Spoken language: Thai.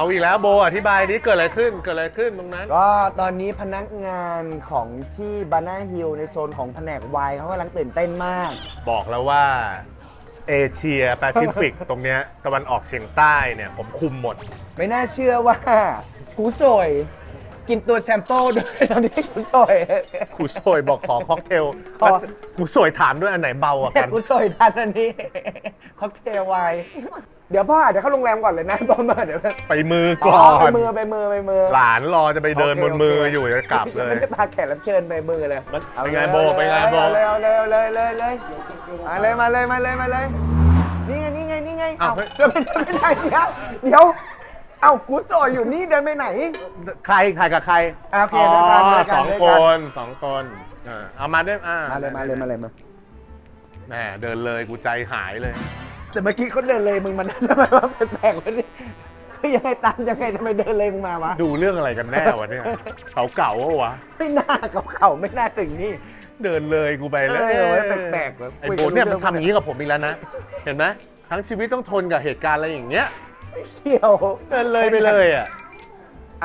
เอาอีกแล้วโบอธิบายนี้เกิดอะไรขึ้นเกิดอะไรขึ้นตรงนั้น ก็ตอนนี้พนักงานของที่บานาฮิลในโซนของแผนกไวน์เขากำลังตื่นเต้นมาก บอกแล้วว่าเอเชียแปซิฟิก ตรงเนี้ยตะวันออกเฉียงใต้เนี่ยผมคุมหมด ไม่น่าเชื่อว่ากูสวยกินตัวแซมเปิลด้วยตอนนี้กูสวยกูสวยบอกขอค็อกเทลขอกูสวยถามด้วยอันไหนเบากว่ากัน กูสวยทันอันนี้ค็อกเทลไวน์ เดี๋ยวพ่ออาจจะเข้าโรงแรมก่อนเลยนะพ่อมาเดี๋ยวไปมือก่อนไปมือไปมือไปมือหลานรอจะไปเดินบนมืออยู่จะกลับเลยไม่ได้พาแขกรับเชิญไปมือเลยเป็นไงโบเป็นไงโบเอาเลยเอาเลยเอาเลยเอาเลยเลยมาเลยมาเลยมาเลยมาเลยนี่ไงนี่ไงนี่ไงอ้าเอาวเฮ้ยเดินไปเดินไปไหนเนี่ยเดี๋ยวเอากูสอยอยู่นี่เดินไปไหน ใครใครกับใครอะโอเคเดินกันเดินกันสองเดินคกันนสองคนอ่าเอามาด้วยอ่ามาเลยมาเลยมาเลยมา แหมเดินเลยกูใจหายเลย แต่เมื่อกี้เขาเดินเลยมึงมานั่นทำไมวะแปลกๆวะนี่คือยังไงตันยังไงทำไมเดินเลยมึงมาวะ ดูเรื่องอะไรกันแน่วะเนี่ยเขาเก่าๆวะ ไม่น่าเขาเข่าไม่น่าถึงนี่ เดินเลยกูไปแล้วเออแปลกๆวะไอ้คุยโบกันเนี่ยรู้มันเรื่อง ทำอย่างนี้กับผมอีกแล้วนะ เห็นไหมทั้งชีวิตต้องทนกับเหตุการณ์อะไรอย่างเงี้ยเกี่ยวเดินเลยไปเลยอะ